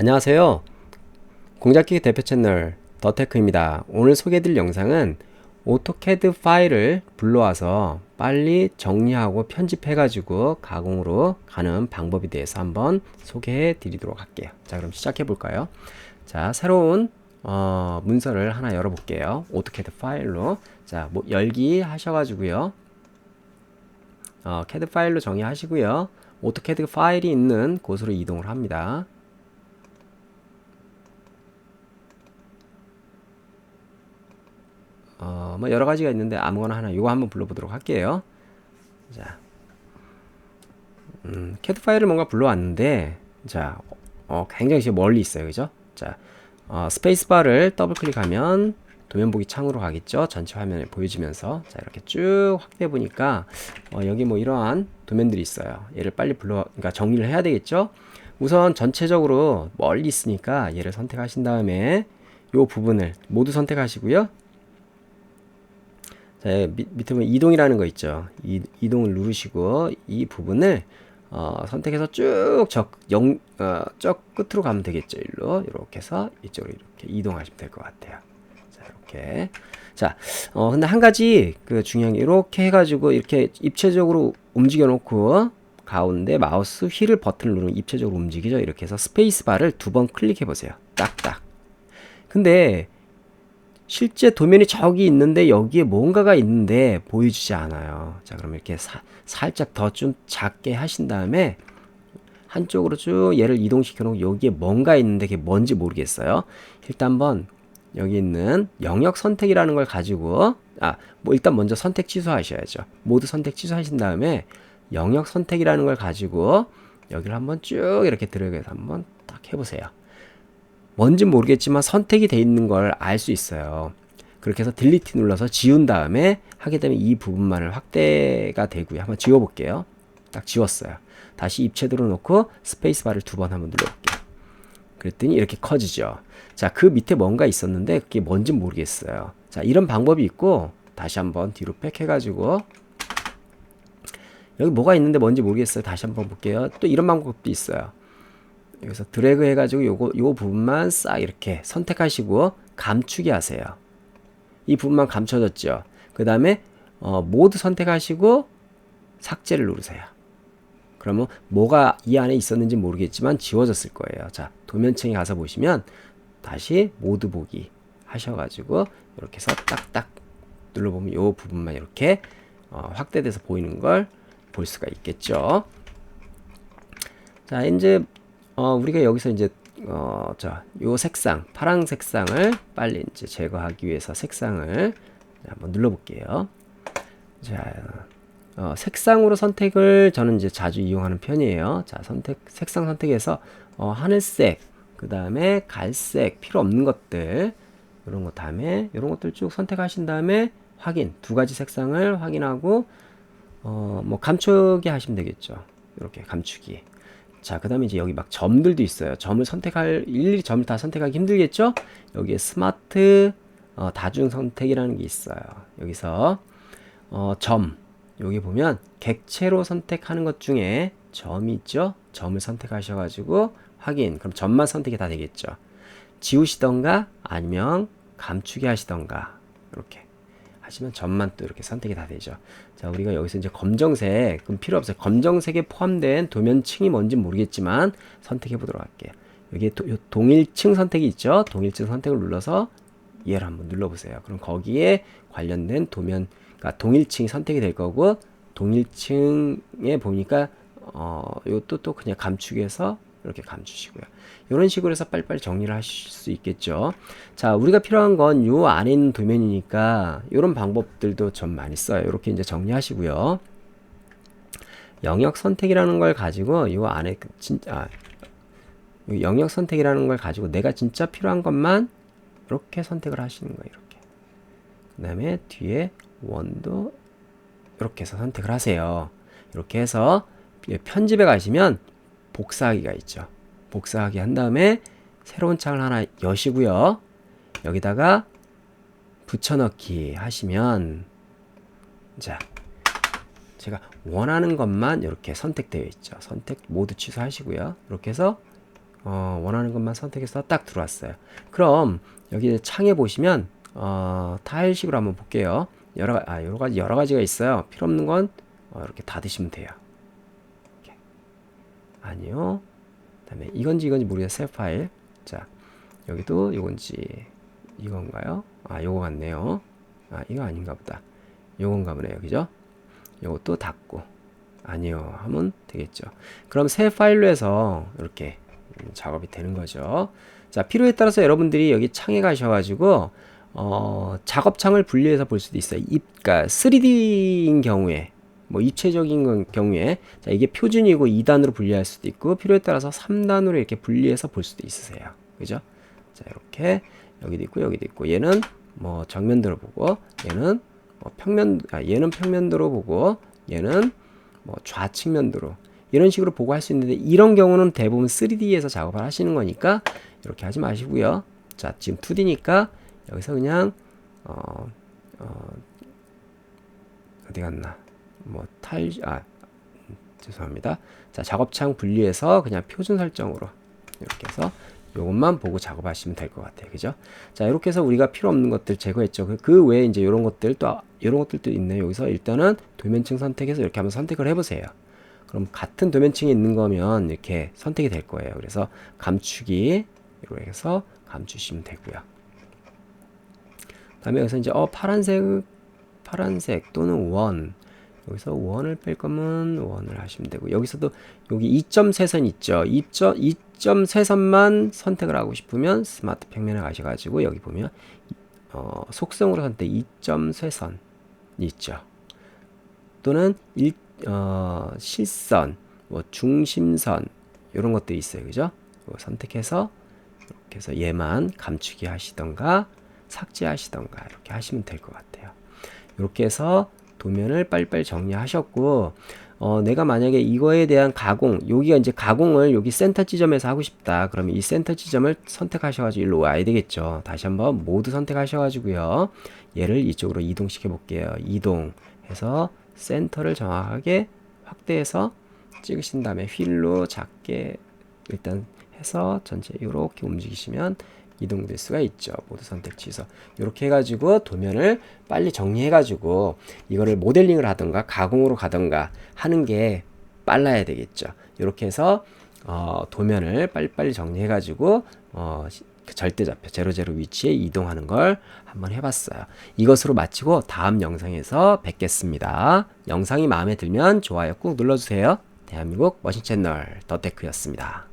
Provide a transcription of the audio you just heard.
안녕하세요. 공작기기 대표 채널 더테크입니다. 오늘 소개해드릴 영상은 오토캐드 파일을 불러와서 빨리 정리하고 편집해가지고 가공으로 가는 방법에 대해서 한번 소개해 드리도록 할게요. 자, 그럼 시작해 볼까요? 자, 새로운 어, 문서를 하나 열어볼게요. 오토캐드 파일로. 자, 뭐 열기 하셔가지고요. 어, 캐드 파일로 정의하시고요. 오토캐드 파일이 있는 곳으로 이동을 합니다. 어, 뭐 여러 가지가 있는데 아무거나 하나 이거 한번 불러보도록 할게요. 자, 음, 캐드 파일을 뭔가 불러왔는데, 자, 어, 굉장히 멀리 있어요, 그죠? 자, 어, 스페이스 바를 더블 클릭하면 도면 보기 창으로 가겠죠? 전체 화면에 보여지면서 자 이렇게 쭉 확대해 보니까 어, 여기 뭐 이러한 도면들이 있어요. 얘를 빨리 불러, 그러니까 정리를 해야 되겠죠? 우선 전체적으로 멀리 있으니까 얘를 선택하신 다음에 이 부분을 모두 선택하시고요. 자, 밑, 밑에 보면 이동이라는 거 있죠. 이, 이동을 누르시고 이 부분을 어, 선택해서 쭉 적, 영, 어, 적 끝으로 가면 되겠죠. 일로 이렇게 해서 이쪽으로 이렇게 이동하시면 될 것 같아요. 자, 이렇게. 자, 어, 근데 한 가지 그 중요한 게 이렇게 해가지고 이렇게 입체적으로 움직여 놓고 가운데 마우스 휠을 버튼을 누르면 입체적으로 움직이죠. 이렇게 해서 스페이스 바를 두 번 클릭해 보세요. 딱딱. 근데 실제 도면이 저기 있는데 여기에 뭔가가 있는데 보여주지 않아요. 자, 그럼 이렇게 사, 살짝 더 좀 작게 하신 다음에 한쪽으로 쭉 얘를 이동시켜 놓고 여기에 뭔가 있는데 그게 뭔지 모르겠어요. 일단 한번 여기 있는 영역 선택이라는 걸 가지고 아, 뭐 일단 먼저 선택 취소하셔야죠. 모두 선택 취소하신 다음에 영역 선택이라는 걸 가지고 여기를 한번 쭉 이렇게 들어가서 한번 딱 해보세요. 뭔지 모르겠지만 선택이 돼 있는 걸 알 수 있어요. 그렇게 해서 딜리트 눌러서 지운 다음에 하게 되면 이 부분만을 확대가 되고요. 한번 지워볼게요. 딱 지웠어요. 다시 입체도로 놓고 스페이스바를 두 번 한번 눌러볼게요. 그랬더니 이렇게 커지죠. 자, 그 밑에 뭔가 있었는데 그게 뭔지 모르겠어요. 자, 이런 방법이 있고 다시 한번 뒤로 팩 해가지고 여기 뭐가 있는데 뭔지 모르겠어요. 다시 한번 볼게요. 또 이런 방법도 있어요. 여기서 드래그 해가지고 요거 요 부분만 싹 이렇게 선택하시고 감추기 하세요. 이 부분만 감춰졌죠. 그 다음에 어, 모두 선택하시고 삭제를 누르세요. 그러면 뭐가 이 안에 있었는지 모르겠지만 지워졌을 거예요. 자 도면층에 가서 보시면 다시 모두 보기 하셔가지고 이렇게 해서 딱딱 눌러보면 요 부분만 이렇게 어, 확대돼서 보이는 걸 볼 수가 있겠죠. 자 이제 어, 우리가 여기서 이제 어, 자, 요 색상, 파란 색상을 빨리 이제 제거하기 위해서 색상을 한번 눌러볼게요. 자, 어, 색상으로 선택을 저는 이제 자주 이용하는 편이에요. 자, 선택, 색상 선택해서 어, 하늘색, 그 다음에 갈색, 필요 없는 것들, 이런 것 다음에 이런 것들 쭉 선택하신 다음에 확인, 두 가지 색상을 확인하고 어, 뭐 감추기 하시면 되겠죠. 이렇게 감추기. 자, 그 다음에 이제 여기 막 점들도 있어요. 점을 선택할, 일일이 점을 다 선택하기 힘들겠죠? 여기에 스마트, 어, 다중 선택이라는 게 있어요. 여기서, 어, 점. 여기 보면 객체로 선택하는 것 중에 점이 있죠? 점을 선택하셔가지고 확인. 그럼 점만 선택이 다 되겠죠? 지우시던가 아니면 감추기 하시던가. 이렇게. 하시면 점만 또 이렇게 선택이 다 되죠. 자, 우리가 여기서 이제 검정색, 그럼 필요 없어요. 검정색에 포함된 도면층이 뭔지 모르겠지만 선택해 보도록 할게요. 여기에 도, 동일층 선택이 있죠. 동일층 선택을 눌러서 얘를 한번 눌러보세요. 그럼 거기에 관련된 도면, 그러니까 동일층이 선택이 될 거고 동일층에 보니까 어, 요것도 또 그냥 감축해서 이렇게 감추시고요. 이런 식으로 해서 빨리빨리 정리를 하실 수 있겠죠. 자, 우리가 필요한 건 요 안에 있는 도면이니까 이런 방법들도 좀 많이 써요. 이렇게 이제 정리하시고요. 영역 선택이라는 걸 가지고 요 안에 그 진짜 아, 영역 선택이라는 걸 가지고 내가 진짜 필요한 것만 이렇게 선택을 하시는 거예요. 이렇게. 그 다음에 뒤에 원도 이렇게 해서 선택을 하세요. 이렇게 해서 편집에 가시면 복사하기가 있죠. 복사하기 한 다음에 새로운 창을 하나 여시고요. 여기다가 붙여넣기 하시면 자 제가 원하는 것만 이렇게 선택되어 있죠. 선택 모두 취소하시고요. 이렇게 해서 어, 원하는 것만 선택해서 딱 들어왔어요. 그럼 여기 창에 보시면 어, 타일식으로 한번 볼게요. 여러 가- 아, 여러 가지 여러 가지가 있어요. 필요 없는 건 어, 이렇게 닫으시면 돼요. 아니요. 그다음에 이건지 이건지 모르겠어요. 새 파일. 자, 여기도 이건지 이건가요? 아, 요거 같네요. 아, 이거 아닌가 보다. 요건가 보네요. 그죠? 요것도 닫고 아니요 하면 되겠죠. 그럼 새 파일로 해서 이렇게 음, 작업이 되는 거죠. 자, 필요에 따라서 여러분들이 여기 창에 가셔가지고 어, 작업창을 분리해서 볼 수도 있어요. 입, 그러니까 3D인 경우에 뭐 입체적인 건- 경우에 자, 이게 표준이고 2단으로 분리할 수도 있고 필요에 따라서 3단으로 이렇게 분리해서 볼 수도 있으세요. 그죠? 자, 이렇게 여기도 있고 여기도 있고 얘는 뭐 정면도로 보고 얘는 뭐 평면 아, 얘는 평면도로 보고 얘는 뭐 좌측면도로 이런 식으로 보고 할 수 있는데 이런 경우는 대부분 3D에서 작업을 하시는 거니까 이렇게 하지 마시고요. 자, 지금 2D니까 여기서 그냥 어, 어 어디 갔나? 뭐 탈, 아, 음, 죄송합니다. 자, 작업창 분리해서 그냥 표준 설정으로 이렇게 해서 요것만 보고 작업하시면 될 것 같아요. 그죠? 자, 이렇게 해서 우리가 필요 없는 것들 제거했죠. 그- 그 외에 이제 이런 것들 또, 이런 것들도 있네요. 여기서 일단은 도면층 선택해서 이렇게 한번 선택을 해보세요. 그럼 같은 도면층에 있는 거면 이렇게 선택이 될 거예요. 그래서 감추기, 이렇게 해서 감추시면 되고요. 다음에 여기서 이제 어 파란색 파란색 또는 원 여기서 원을 뺄 거면 원을 하시면 되고 여기서도 여기 2점 세선 있죠? 2점 2점 세선만 선택을 하고 싶으면 스마트 평면에 가셔가지고 여기 보면 어, 속성으로 선택 2점 세선 있죠? 또는 일, 어, 실선 뭐 중심선 이런 것들이 있어요. 그죠? 선택해서 이렇게 해서 얘만 감추기 하시던가 삭제하시던가 이렇게 하시면 될 것 같아요. 이렇게 해서 도면을 빨리빨리 정리하셨고 어, 내가 만약에 이거에 대한 가공 여기가 이제 가공을 여기 센터 지점에서 하고 싶다. 그러면 이 센터 지점을 선택하셔가지고 일로 와야 되겠죠. 다시 한번 모두 선택하셔가지고요. 얘를 이쪽으로 이동시켜 볼게요. 이동해서 센터를 정확하게 확대해서 찍으신 다음에 휠로 작게 일단 해서 전체 이렇게 움직이시면 이동될 수가 있죠. 모두 선택 취소. 이렇게 해가지고 도면을 빨리 정리해가지고 이거를 모델링을 하던가 가공으로 가던가 하는 게 빨라야 되겠죠. 이렇게 해서 어, 도면을 빨리빨리 정리해가지고 어, 시- 그 절대좌표 제로제로 위치에 이동하는 걸 한번 해봤어요. 이것으로 마치고 다음 영상에서 뵙겠습니다. 영상이 마음에 들면 좋아요 꾹 눌러주세요. 대한민국 머신 채널 더테크였습니다.